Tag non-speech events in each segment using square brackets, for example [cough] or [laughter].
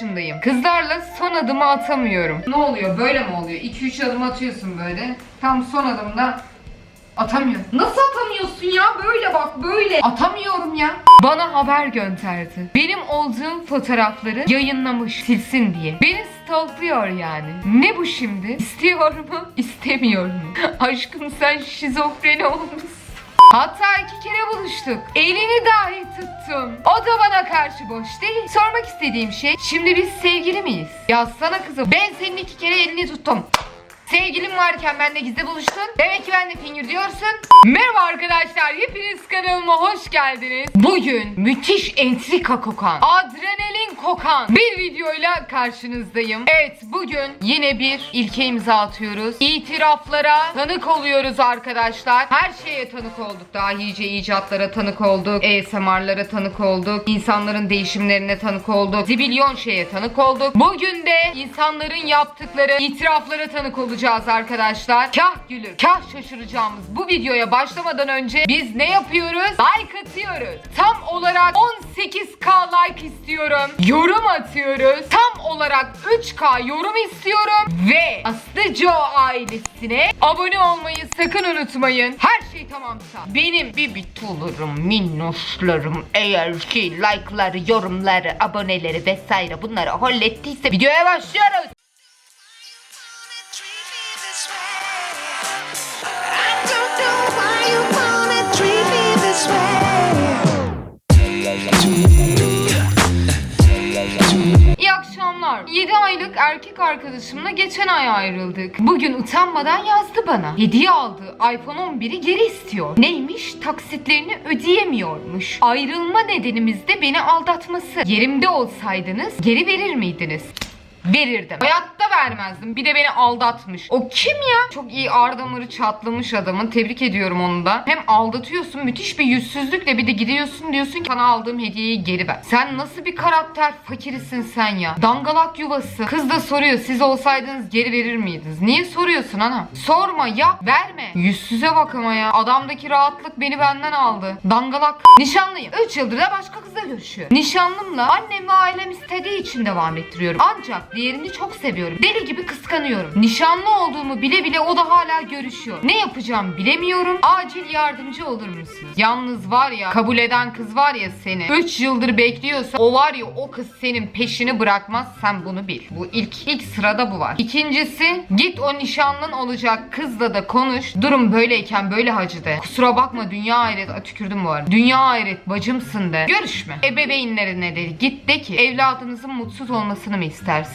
yaşındayım. Kızlarla son adımı atamıyorum. Ne oluyor? Böyle mi oluyor? 2-3 adım atıyorsun böyle. Tam son adımda Atamıyorum. Nasıl atamıyorsun ya? Böyle bak böyle. Atamıyorum ya. Bana haber gönderdi. Benim olduğum fotoğrafları yayınlamış silsin diye. Beni stalklıyor yani. Ne bu şimdi? İstiyor mu? İstemiyor mu? [laughs] Aşkım sen şizofreni olmuşsun. Hatta iki kere buluştuk. Elini dahi tuttum. O da bana karşı boş değil. Sormak istediğim şey şimdi biz sevgili miyiz? Yazsana kızım. Ben senin iki kere elini tuttum. Sevgilim varken benle gizli buluştun. Demek ki ben de fingir diyorsun. Merhaba arkadaşlar. Hepiniz kanalıma hoş geldiniz. Bugün müthiş entrika kokan, adrenalin kokan bir videoyla karşınızdayım. Evet bugün yine bir ilke imza atıyoruz. İtiraflara tanık oluyoruz arkadaşlar. Her şeye tanık olduk. Dahice icatlara tanık olduk. ASMR'lara tanık olduk. İnsanların değişimlerine tanık olduk. Zibilyon şeye tanık olduk. Bugün de insanların yaptıkları itiraflara tanık olacağız arkadaşlar. Kah gülüp kah şaşıracağımız bu videoya başlamadan önce biz ne yapıyoruz? Like atıyoruz. Tam olarak 18k like istiyorum. Yorum atıyoruz. Tam olarak 3k yorum istiyorum. Ve Aslı Joe ailesine abone olmayı sakın unutmayın. Her şey tamamsa benim bir bitulurum, minnoşlarım eğer ki like'ları, yorumları, aboneleri vesaire bunları hallettiyse videoya başlıyoruz. Akşamlar. 7 aylık erkek arkadaşımla geçen ay ayrıldık. Bugün utanmadan yazdı bana. Hediye aldığı iPhone 11'i geri istiyor. Neymiş? Taksitlerini ödeyemiyormuş. Ayrılma nedenimiz de beni aldatması. Yerimde olsaydınız geri verir miydiniz? Verirdim. Hayatta vermezdim. Bir de beni aldatmış. O kim ya? Çok iyi ar damarı çatlamış adamın. Tebrik ediyorum onu da. Hem aldatıyorsun müthiş bir yüzsüzlükle bir de gidiyorsun diyorsun ki sana aldığım hediyeyi geri ver. Sen nasıl bir karakter fakirisin sen ya? Dangalak yuvası. Kız da soruyor siz olsaydınız geri verir miydiniz? Niye soruyorsun ana? Sorma yap verme. Yüzsüze bak ama ya. Adamdaki rahatlık beni benden aldı. Dangalak. Nişanlıyım. 3 yıldır da başka kızla görüşüyor. Nişanlımla annem ve ailem istediği için devam ettiriyorum. Ancak diğerini çok seviyorum. Deli gibi kıskanıyorum. Nişanlı olduğumu bile bile o da hala görüşüyor. Ne yapacağım bilemiyorum. Acil yardımcı olur musunuz? Yalnız var ya kabul eden kız var ya seni. 3 yıldır bekliyorsa o var ya o kız senin peşini bırakmaz. Sen bunu bil. Bu ilk ilk sırada bu var. İkincisi git o nişanlın olacak kızla da konuş. Durum böyleyken böyle hacı de. Kusura bakma dünya. Aa, tükürdüm bu arada. Dünya hayret bacımsın de. Görüşme. Ebeveynlerine de git de ki evladınızın mutsuz olmasını mı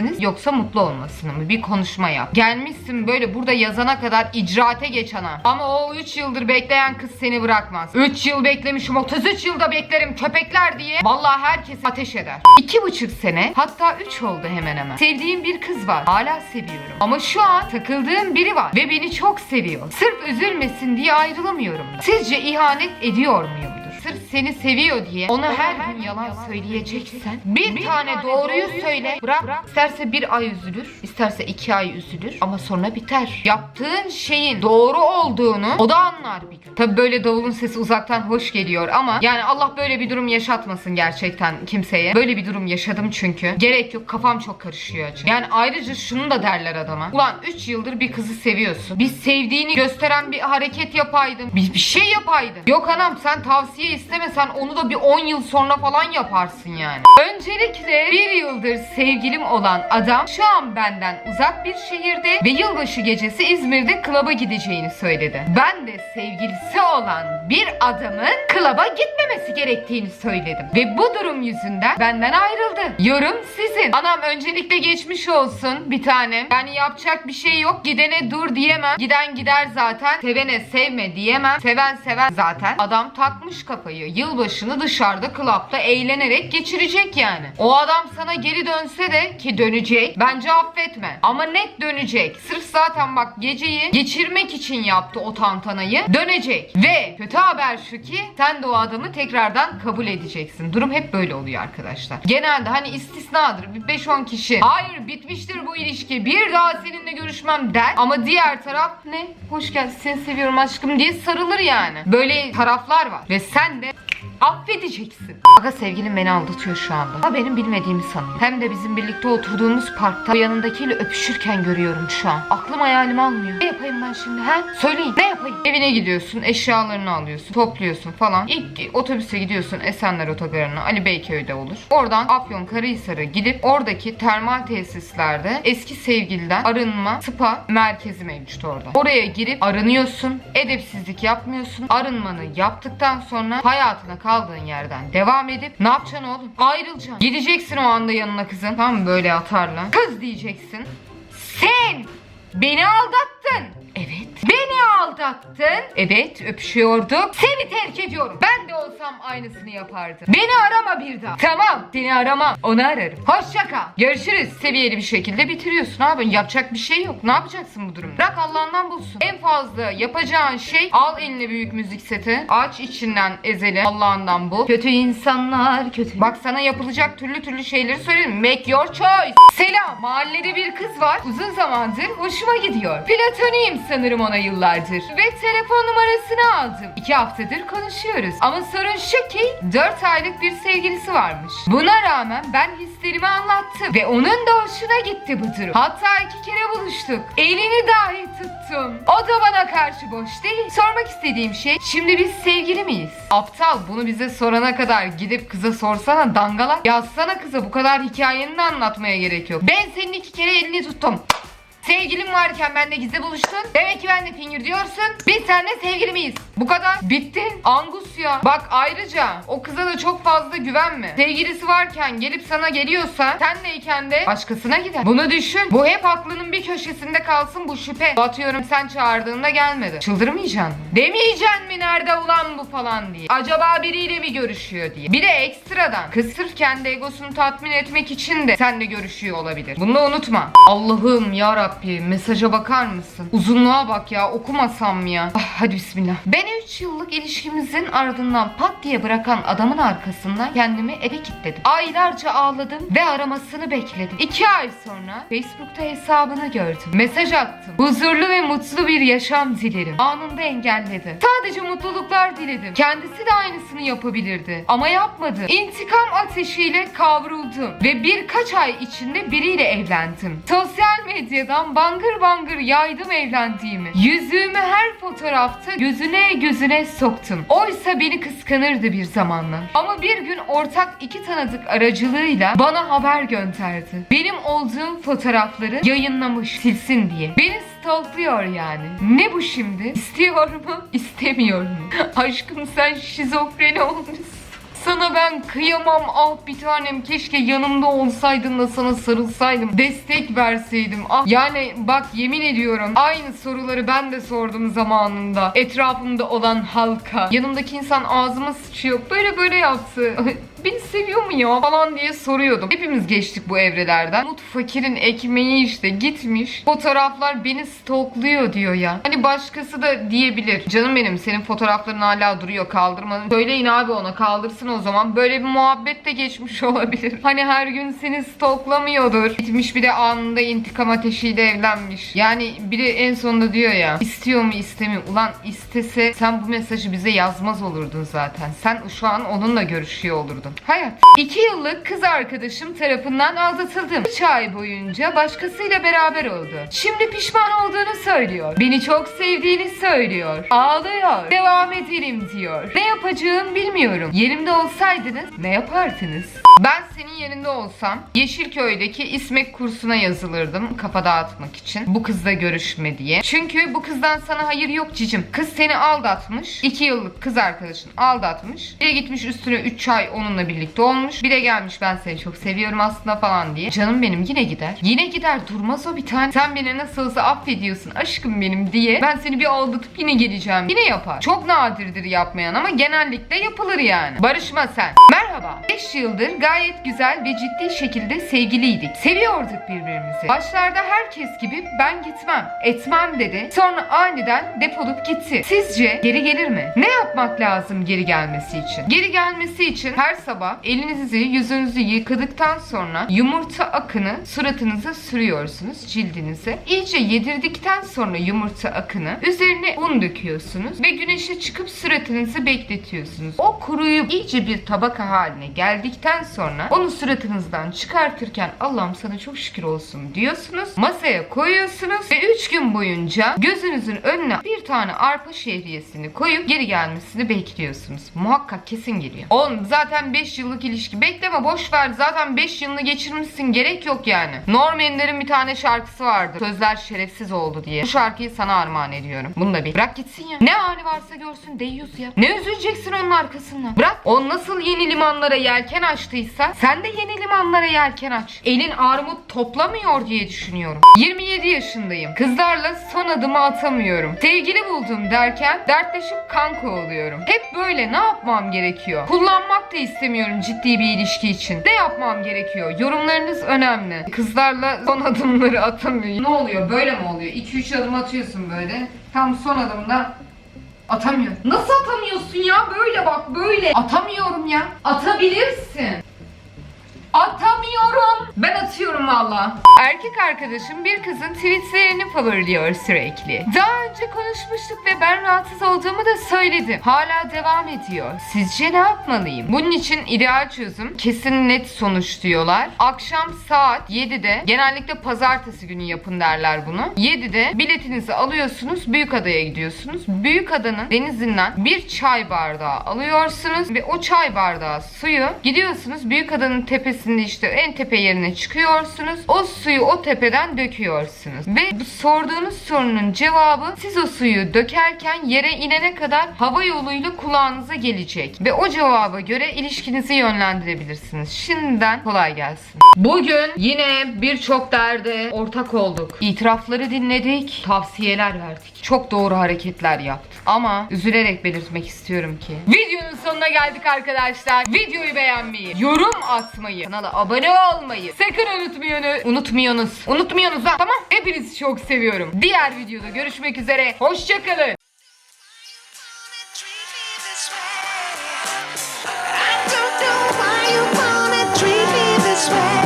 istersiniz yoksa mutlu olmasını mı? Bir konuşma yap. Gelmişsin böyle burada yazana kadar icraate geç. Ama o 3 yıldır bekleyen kız seni bırakmaz. 3 yıl beklemişim 33 yılda beklerim köpekler diye. Vallahi herkes ateş eder. 2,5 sene hatta 3 oldu hemen hemen. Sevdiğim bir kız var. Hala seviyorum. Ama şu an takıldığım biri var ve beni çok seviyor. Sırf üzülmesin diye ayrılamıyorum. Sizce ihanet ediyor muyumdur? Sırf seni seviyor diye ona her gün yalan söyleyeceksen bir, tane doğruyu söyle. Bırak. İsterse bir ay üzülür, isterse iki ay üzülür ama sonra biter. Yaptığın şeyin doğru olduğunu o da anlar bir gün. Tabi böyle davulun sesi uzaktan hoş geliyor ama yani Allah böyle bir durum yaşatmasın gerçekten kimseye. Böyle bir durum yaşadım çünkü. Gerek yok kafam çok karışıyor açık. Yani ayrıca şunu da derler adama. Ulan 3 yıldır bir kızı seviyorsun. Bir sevdiğini gösteren bir hareket yapaydın. Bir, bir şey yapaydın. Yok anam sen tavsiye istemesen onu da bir 10 yıl sonra falan yaparsın yani. Öncelikle bir yıldır sevgilim olan adam şu an benden uzak bir şehirde ve yılbaşı gecesi İzmir'de klaba gideceğini söyledi. Ben de sevgilisi olan bir adamın klaba gitmemesi gerektiğini söyledim. Ve bu durum yüzünden benden ayrıldı. Yorum sizin. Anam öncelikle geçmiş olsun bir tanem. Yani yapacak bir şey yok. Gidene dur diyemem. Giden gider zaten. Sevene sevme diyemem. Seven seven zaten. Adam takmış kafayı. Yılbaşını dışarıda klapta eğlenerek geçirecek yani. O adam sana geri dönse de ki dönecek. Bence affetme. Ama net dönecek. Sırf zaten bak geceyi geçirmek için yaptı o tantanayı. Dönecek. Ve kötü haber şu ki sen de o adamı tekrardan kabul edeceksin. Durum hep böyle oluyor arkadaşlar. Genelde hani istisnadır. Bir 5-10 kişi. Hayır bitmiştir bu ilişki. Bir daha seninle görüşmem der. Ama diğer taraf ne? Hoş geldin seni seviyorum aşkım diye sarılır yani. Böyle taraflar var. Ve sen de Affedeceksin. Aga sevgilim beni aldatıyor şu anda. Ama benim bilmediğimi sanıyor. Hem de bizim birlikte oturduğumuz parkta yanındakiyle öpüşürken görüyorum şu an. Aklım hayalim almıyor. Ne yapayım ben şimdi he? Söyleyin ne yapayım? Evine gidiyorsun, eşyalarını alıyorsun, topluyorsun falan. İlk otobüse gidiyorsun Esenler Otogarı'na. Ali Beyköy'de olur. Oradan Afyon Karahisar'a gidip oradaki termal tesislerde eski sevgiliden arınma spa merkezi mevcut orada. Oraya girip arınıyorsun. Edepsizlik yapmıyorsun. Arınmanı yaptıktan sonra hayatına kaldığın yerden devam edip ne yapacaksın oğlum? Ayrılacaksın. Gideceksin o anda yanına kızın. Mı? böyle atarla. Kız diyeceksin. Sen beni aldattın. Evet. Beni aldattın. Evet öpüşüyorduk. Seni terk ediyorum. Ben de olsam aynısını yapardım. Beni arama bir daha. Tamam seni aramam. Onu ararım. Hoşça kal. Görüşürüz. Seviyeli bir şekilde bitiriyorsun abi. Yapacak bir şey yok. Ne yapacaksın bu durumda? Bırak Allah'ından bulsun. En fazla yapacağın şey al eline büyük müzik seti. Aç içinden ezeli. Allah'ından bul. Kötü insanlar kötü. Bak sana yapılacak türlü türlü şeyleri söyledim. Make your choice. Selam. Mahallede bir kız var. Uzun zamandır hoşuma gidiyor. Platoniyim sanırım ona yıllardır. Ve telefon numarasını aldım. İki haftadır konuşuyoruz. Ama sorun şu ki 4 aylık bir sevgilisi varmış. Buna rağmen ben hislerimi anlattım. Ve onun da hoşuna gitti bu durum. Hatta iki kere buluştuk. Elini dahi tuttum. O da bana karşı boş değil. Sormak istediğim şey şimdi biz sevgili miyiz? Aptal bunu bize sorana kadar gidip kıza sorsana dangalak. Yazsana kıza bu kadar hikayeni de anlatmaya gerek yok. Ben senin iki kere elini tuttum. Sevgilim varken benle gizli buluştun. Demek ki ben de fingir diyorsun. Biz seninle sevgili miyiz? Bu kadar. Bitti. Angus ya. Bak ayrıca o kıza da çok fazla güvenme. Sevgilisi varken gelip sana geliyorsa senleyken de başkasına gider. Bunu düşün. Bu hep aklının bir köşesinde kalsın bu şüphe. Batıyorum sen çağırdığında gelmedi. Çıldırmayacaksın? Demeyeceksin mi nerede ulan bu falan diye. Acaba biriyle mi görüşüyor diye. Bir de ekstradan kız sırf kendi egosunu tatmin etmek için de seninle görüşüyor olabilir. Bunu unutma. Allah'ım ya Rabbi mesaja bakar mısın? Uzunluğa bak ya okumasam mı ya? Ah, hadi bismillah. Beni 3 yıllık ilişkimizin ardından pat diye bırakan adamın arkasından kendimi eve kilitledim. Aylarca ağladım ve aramasını bekledim. 2 ay sonra Facebook'ta hesabını gördüm. Mesaj attım. Huzurlu ve mutlu bir yaşam dilerim. Anında engelledi. Sadece mutluluklar diledim. Kendisi de aynısını yapabilirdi. Ama yapmadı. İntikam ateşiyle kavruldum. Ve birkaç ay içinde biriyle evlendim. Sosyal medyadan bangır bangır yaydım evlendiğimi. Yüzüğümü her fotoğrafta gözüne gözüne soktum. Oysa beni kıskanırdı bir zamanlar. Ama bir gün ortak iki tanıdık aracılığıyla bana haber gönderdi. Benim olduğum fotoğrafları yayınlamış silsin diye. Beni stalkluyor yani. Ne bu şimdi? İstiyor mu? İstemiyor mu? [laughs] Aşkım sen şizofreni olmuşsun. Sana ben kıyamam ah bir tanem. Keşke yanımda olsaydın da sana sarılsaydım destek verseydim. Ah yani bak yemin ediyorum aynı soruları ben de sordum zamanında etrafımda olan halka. Yanımdaki insan ağzıma sıçıyor böyle böyle yaptı [laughs] beni seviyor mu ya falan diye soruyordum. Hepimiz geçtik bu evrelerden. Umut fakirin ekmeği işte gitmiş. Fotoğraflar beni stalkluyor diyor ya. Hani başkası da diyebilir. Canım benim senin fotoğrafların hala duruyor kaldırmadın söyleyin abi ona kaldırsın o zaman. Böyle bir muhabbet de geçmiş [laughs] olabilir. Hani her gün seni stalklamıyordur. Gitmiş bir de anında intikam ateşiyle evlenmiş. Yani biri en sonunda diyor ya istiyor mu istemiyor? Ulan istese sen bu mesajı bize yazmaz olurdun zaten. Sen şu an onunla görüşüyor olurdun hayat 2 yıllık kız arkadaşım tarafından aldatıldım 3 ay boyunca başkasıyla beraber oldu şimdi pişman olduğunu söylüyor beni çok sevdiğini söylüyor ağlıyor devam edelim diyor ne yapacağım bilmiyorum yerimde olsaydınız ne yapardınız ben senin yerinde olsam Yeşilköy'deki İSMEK kursuna yazılırdım kafa dağıtmak için. Bu kızla görüşme diye. Çünkü bu kızdan sana hayır yok cicim. Kız seni aldatmış. 2 yıllık kız arkadaşın aldatmış. Bir gitmiş üstüne 3 ay onunla birlikte olmuş. Bir de gelmiş ben seni çok seviyorum aslında falan diye. Canım benim yine gider. Yine gider durmaz o bir tane. Sen beni nasıl affediyorsun aşkım benim diye. Ben seni bir aldatıp yine geleceğim. Yine yapar. Çok nadirdir yapmayan ama genellikle yapılır yani. Barışma sen. Merhaba. 5 yıldır gayet güzel ve ciddi şekilde sevgiliydik. Seviyorduk birbirimizi. Başlarda herkes gibi ben gitmem, etmem dedi. Sonra aniden defolup gitti. Sizce geri gelir mi? Ne yapmak lazım geri gelmesi için? Geri gelmesi için her sabah elinizi yüzünüzü yıkadıktan sonra yumurta akını suratınıza sürüyorsunuz cildinize. İyice yedirdikten sonra yumurta akını üzerine un döküyorsunuz ve güneşe çıkıp suratınızı bekletiyorsunuz. O kuruyup iyice bir tabaka haline geldikten sonra onu suratınızdan çıkartırken Allah'ım sana çok şükür olsun diyorsunuz. Masaya koyuyorsunuz ve 3 gün boyunca gözünüzün önüne bir tane arpa şehriyesini koyup geri gelmesini bekliyorsunuz. Muhakkak kesin geliyor. Oğlum zaten 5 yıllık ilişki. Bekleme boş ver. Zaten 5 yılını geçirmişsin. Gerek yok yani. Norm bir tane şarkısı vardı. Sözler şerefsiz oldu diye. Bu şarkıyı sana armağan ediyorum. Bunu da bil. Bırak gitsin ya. Ne hali varsa görsün deyyus ya. Ne üzüleceksin onun arkasından. Bırak. O nasıl yeni limanlara yelken açtıysa sen de yeni limanlara yelken aç. Elin armut toplamıyor diye düşünüyorum. 27 yaşındayım. Kızlarla son adımı atamıyorum. Sevgili buldum derken dertleşip kanka oluyorum. Hep böyle ne yapmam gerekiyor? Kullanmak da istemiyorum ciddi bir ilişki için. Ne yapmam gerekiyor? Yorumlarınız önemli. Kızlarla son adımları atamıyorum. Ne oluyor? Böyle mi oluyor? 2-3 adım atıyorsun böyle. Tam son adımda Atamıyor. Nasıl atamıyorsun ya? Böyle bak böyle. Atamıyorum ya. Atabilirsin. Atamıyorum. Ben atıyorum valla. Erkek arkadaşım bir kızın tweetlerini favoriliyor sürekli. Daha önce konuşmuştuk ve ben rahatsız olduğumu da söyledim. Hala devam ediyor. Sizce ne yapmalıyım? Bunun için ideal çözüm kesin net sonuç diyorlar. Akşam saat 7'de genellikle pazartesi günü yapın derler bunu. 7'de biletinizi alıyorsunuz. Büyükada'ya gidiyorsunuz. Büyükada'nın denizinden bir çay bardağı alıyorsunuz ve o çay bardağı suyu gidiyorsunuz Büyükada'nın tepesinde işte en tepe yerine çıkıyorsunuz. O suyu o tepeden döküyorsunuz. Ve sorduğunuz sorunun cevabı siz o suyu dökerken yere inene kadar hava yoluyla kulağınıza gelecek. Ve o cevaba göre ilişkinizi yönlendirebilirsiniz. Şimdiden kolay gelsin. Bugün yine birçok derde ortak olduk. İtirafları dinledik, tavsiyeler verdik. Çok doğru hareketler yaptık. Ama üzülerek belirtmek istiyorum ki videonun sonuna geldik arkadaşlar. Videoyu beğenmeyi, yorum atmayı, kanala abone olmayı sakın unutmayınız. Unutmuyorsunuz. Unutmuyorsunuz ha. Tamam. Hepinizi çok seviyorum. Diğer videoda görüşmek üzere. Hoşçakalın. Treat me this way.